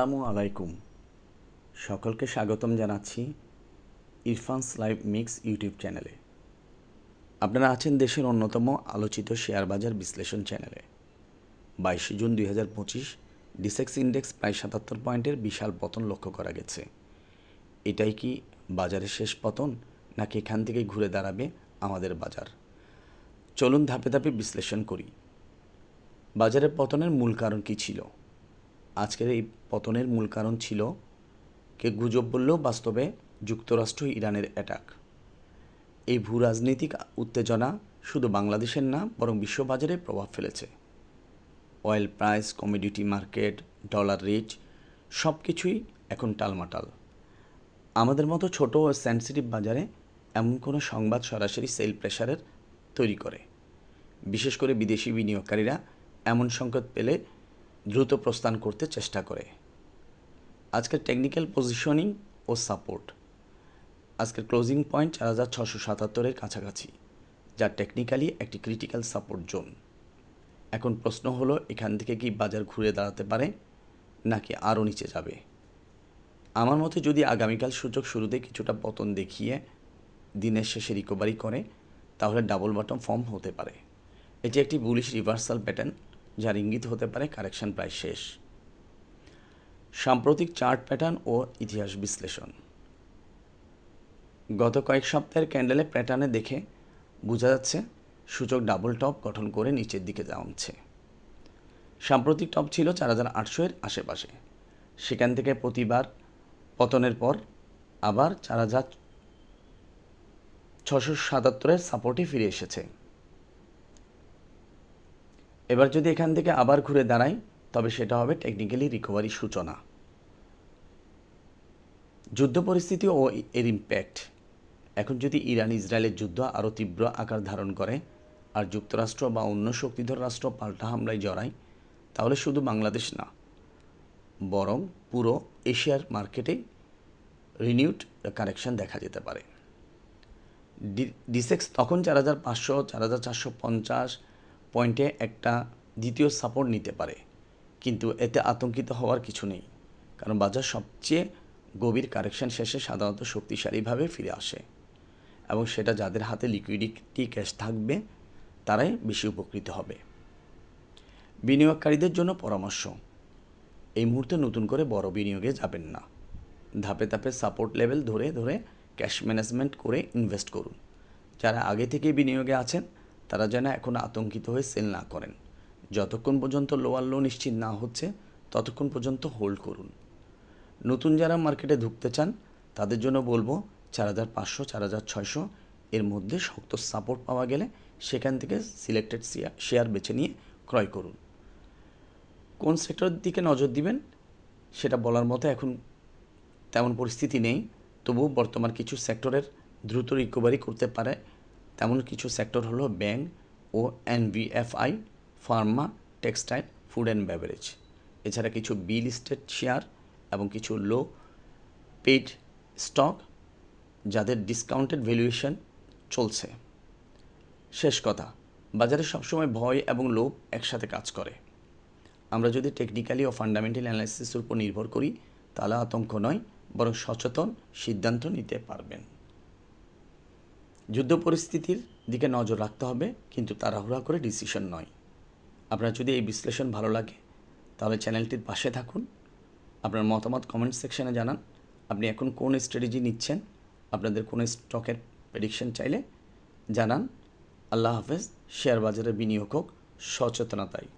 আসসালামু আলাইকুম। সকলকে স্বাগতম জানাচ্ছি ইরফানস লাইভ মিক্স ইউটিউব চ্যানেলে। আপনারা আছেন দেশের অন্যতম আলোচিত শেয়ার বাজার বিশ্লেষণ চ্যানেলে। বাইশে জুন দুই হাজার পঁচিশ ডিসেক্স ইন্ডেক্স প্রায় সাতাত্তর পয়েন্টের বিশাল পতন লক্ষ্য করা গেছে। এটাই কি বাজারের শেষ পতন, নাকি এখান থেকে ঘুরে দাঁড়াবে আমাদের বাজার? চলুন ধাপে ধাপে বিশ্লেষণ করি। বাজারের পতনের মূল কারণ কী ছিল? আজকের এই পতনের মূল কারণ ছিল কে গুজব বললেও বাস্তবে যুক্তরাষ্ট্র ইরানের অ্যাটাক এই ভূ রাজনৈতিক উত্তেজনা শুধু বাংলাদেশের না, বরং বিশ্ববাজারে প্রভাব ফেলেছে। Oil price commodity market dollar rate সব কিছুই এখন টালমাটাল। আমাদের মতো ছোট ও সেন্সিটিভ বাজারে এমন কোনো সংবাদ সরাসরি সেল প্রেশারের তৈরি করে। বিশেষ করে বিদেশি বিনিয়োগকারীরা এমন সংকট পেলে দ্রুত প্রস্থান করতে চেষ্টা করে। আজকের টেকনিক্যাল পজিশনিং ও সাপোর্ট আজকের ক্লোজিং পয়েন্ট চার হাজার ছশো সাতাত্তরের কাছাকাছি, যা টেকনিক্যালি একটি ক্রিটিক্যাল সাপোর্ট জোন এখন প্রশ্ন হলো, এখান থেকে কি বাজার ঘুরে দাঁড়াতে পারে, নাকি আরও নিচে যাবে? আমার মতে যদি আগামীকাল সূচক শুরুতে কিছুটা পতন দেখিয়ে দিনের শেষে রিকভারি করে, তাহলে ডাবল বটম ফর্ম হতে পারে। এটি একটি বুলিশ রিভার্সাল প্যাটার্ন যার ইঙ্গিত হতে পারে কারেকশন প্রায় শেষ। সাম্প্রতিক চার্ট প্যাটার্ন ও ইতিহাস বিশ্লেষণ। গত কয়েক সপ্তাহের ক্যান্ডেলে প্যাটার্নে দেখে বোঝা যাচ্ছে সূচক ডাবল টপ গঠন করে নিচের দিকে যাচ্ছে। সাম্প্রতিক টপ ছিল চার হাজার আটশো এর আশেপাশে। সেখান থেকে প্রতিবার পতনের পর আবার চার হাজার ছশো সাতাত্তরের সাপোর্টে ফিরে এসেছে। এবার যদি এখান থেকে আবার ঘুরে দাঁড়াই, তবে সেটা হবে টেকনিক্যালি রিকভারি সূচনা। যুদ্ধ পরিস্থিতি ও এর ইম্প্যাক্ট এখন যদি ইরান, ইসরায়েলের যুদ্ধ আরও তীব্র আকার ধারণ করে, আর যুক্তরাষ্ট্র বা অন্য শক্তিধর রাষ্ট্র পাল্টা হামলায় জড়ায়, তাহলে শুধু বাংলাদেশ না, বরং পুরো এশিয়ার মার্কেটে রিনিউড কারেকশন দেখা যেতে পারে। ডিসেক্স তখন চার হাজার পাঁচশো, চার হাজার চারশো পঞ্চাশ পয়েন্টে একটা দ্বিতীয় সাপোর্ট নিতে পারে। কিন্তু এতে আতঙ্কিত হওয়ার কিছু নেই। কারণ বাজার সবচেয়ে গভীর কারেকশন শেষে সাধারণত শক্তিশালীভাবে ফিরে আসে। এবং সেটা যাদের হাতে লিকুইডিটি ক্যাশ থাকবে, তারাই বেশি উপকৃত হবে। বিনিয়োগকারীদের জন্য পরামর্শ, এই মুহূর্তে নতুন করে বড় বিনিয়োগে যাবেন না। ধাপে ধাপে সাপোর্ট লেভেল ধরে ধরে ক্যাশ ম্যানেজমেন্ট করে ইনভেস্ট করুন। যারা আগে থেকে বিনিয়োগে আছেন তারা যেন এখন আতঙ্কিত হয়ে সেল না করেন। যতক্ষণ পর্যন্ত লোয়ার লো নিশ্চিত না হচ্ছে, ততক্ষণ পর্যন্ত হোল্ড করুন। নতুন যারা মার্কেটে ঢুকতে চান, তাদের জন্য বলব চার হাজার পাঁচশো, চার হাজার ছয়শো এর মধ্যে শক্ত সাপোর্ট পাওয়া গেলে সেখান থেকে সিলেক্টেড শেয়ার বেছে নিয়ে ক্রয় করুন। কোন সেক্টরের দিকে নজর দিবেন, সেটা বলার মতো এখন তেমন পরিস্থিতি নেই। তবুও বর্তমান কিছু সেক্টরের দ্রুত রিকভারি করতে পারে তেমন কিছু সেক্টর হলো bank O NBFI pharma textile food and beverage এছাড়া কিছু বি লিস্টেড শেয়ার এবং কিছু লো পেড স্টক যাদের ডিসকাউন্টেড ভ্যালুয়েশন চলছে। শেষ কথা, বাজারে সবসময় ভয় এবং লোভ একসাথে কাজ করে। আমরা যদি টেকনিক্যালি ও ফান্ডামেন্টাল অ্যানালাইসিসের উপর নির্ভর করি, তাহলে আতঙ্ক নয়, বরং সচেতন সিদ্ধান্ত নিতে পারবেন। যুদ্ধ পরিস্থিতির দিকে নজর রাখতে হবে, কিন্তু তাড়াহুড়া করে ডিসিশন নয়। আপনার যদি এই বিশ্লেষণ ভালো লাগে, তাহলে চ্যানেলটির পাশে থাকুন। আপনার মতামত কমেন্ট সেকশনে জানান। আপনি এখন কোন স্ট্র্যাটেজি নিচ্ছেন? আপনাদের কোন স্টকের প্রেডিকশন চাইলে জানান। আল্লাহ হাফেজ শেয়ার বাজারে বিনিয়োগ হোক সচেতনতায়।